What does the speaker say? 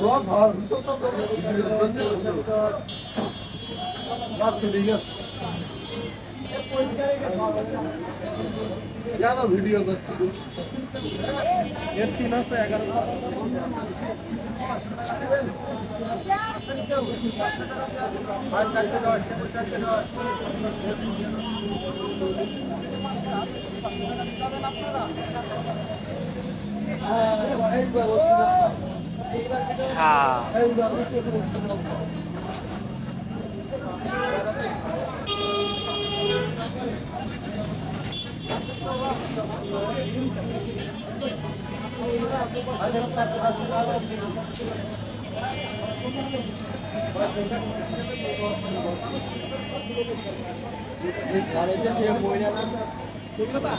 Ulan harbi çok da Bak gideceğiz. Yana videoda çıkıyor. Yetti nasıl yakar? Hadi হ্যাঁ। মহিলা টাকা